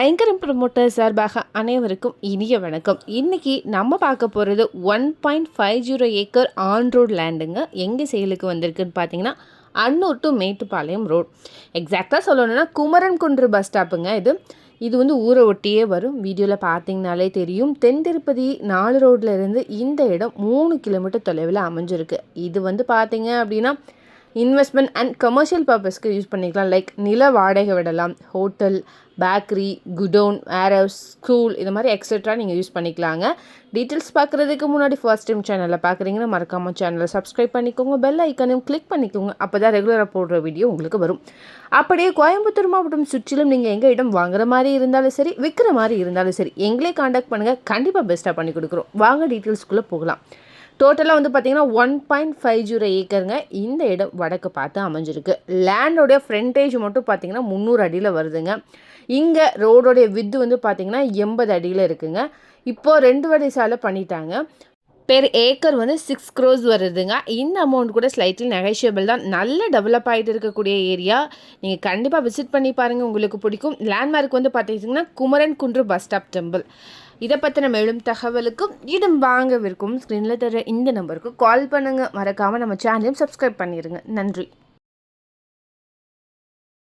ஐங்கரம் promoter சார்பாக அனைவருக்கும் இனிய வணக்கம். இன்னைக்கு நம்ம பார்க்க போகிறது one point five zero acre on road லேண்டுங்க எங்கே செயலுக்கு வந்திருக்குன்னு பார்த்தீங்கன்னா அன்னூர் டு மேட்டுப்பாளையம் ரோட் எக்ஸாக்டாக சொல்லணும்னா குமரன் குன்று பஸ் ஸ்டாப்புங்க இது. இது வந்து ஊரை ஒட்டியே வரும். வீடியோவில் பார்த்தீங்கனாலே தெரியும். தென் திருப்பதி நாலு ரோட்டில் இருந்து இந்த இடம் மூணு கிலோமீட்டர் தொலைவில் அமைஞ்சிருக்கு. இது வந்து பார்த்தீங்க அப்படின்னா இன்வெஸ்ட்மெண்ட் அண்ட் கமர்ஷியல் பர்பஸ்க்கு யூஸ் பண்ணிக்கலாம். லைக் நில வாடகை விடலாம் hotel bakery godown warehouse school இது மாதிரி எக்ஸெட்ரா நீங்கள் யூஸ் பண்ணிக்கலாங்க. டீட்டெயில்ஸ் பார்க்குறதுக்கு முன்னாடி ஃபர்ஸ்ட் டைம் சேனலில் பார்க்குறீங்கன்னா மறக்காமல் சேனலை சப்ஸ்கிரைப் பண்ணிக்கோங்க. பெல் ஐக்கனையும் கிளிக் பண்ணிக்கோங்க. அப்போ தான் ரெகுலராக போடுற வீடியோ உங்களுக்கு வரும். அப்படியே கோயம்புத்தூர் மாவட்டம் சுற்றிலும் நீங்கள் எங்கள் இடம் வாங்குற மாதிரி இருந்தாலும் சரி விற்கிற மாதிரி இருந்தாலும் சரி எங்களே காண்டாக்ட் பண்ணுங்கள் கண்டிப்பாக பெஸ்ட்டாக பண்ணி கொடுக்குறோம். வாங்க டீட்டெயில்ஸ்குள்ளே போகலாம். டோட்டலாக வந்து பார்த்தீங்கன்னா ஒன் பாயிண்ட் ஃபைவ் ஜீரோ ஏக்கருங்க. இந்த இடம் வடக்கு பார்த்து அமைஞ்சிருக்கு. லேண்டோடைய ஃப்ரண்டேஜ் மட்டும் பார்த்தீங்கன்னா முந்நூறு அடியில் வருதுங்க. இங்கே ரோடோடைய வித்து வந்து பார்த்தீங்கன்னா எண்பது அடியில் இருக்குங்க. இப்போது ரெண்டு வழி சாலை பண்ணிட்டாங்க. பெர் ஏக்கர் வந்து சிக்ஸ் க்ரோஸ் வருதுங்க. இந்த அமௌண்ட் கூட ஸ்லைட்லி நெகைஷியபிள் தான். நல்ல டெவலப் ஆகிட்டு இருக்கக்கூடிய ஏரியா நீங்கள் கண்டிப்பாக விசிட் பண்ணி பாருங்கள் உங்களுக்கு பிடிக்கும். லேண்ட்மார்க் வந்து பார்த்தீங்கன்னா Kumaran Kundru bus stop temple இதை பற்றின மேலும் தகவலுக்கும் இடம் வாங்கவிருக்கும் ஸ்க்ரீனில் தர இந்த நம்பருக்கு கால் பண்ணுங்கள் மறக்காமல் நம்ம சேனலையும் சப்ஸ்கிரைப் பண்ணிடுங்க நன்றி.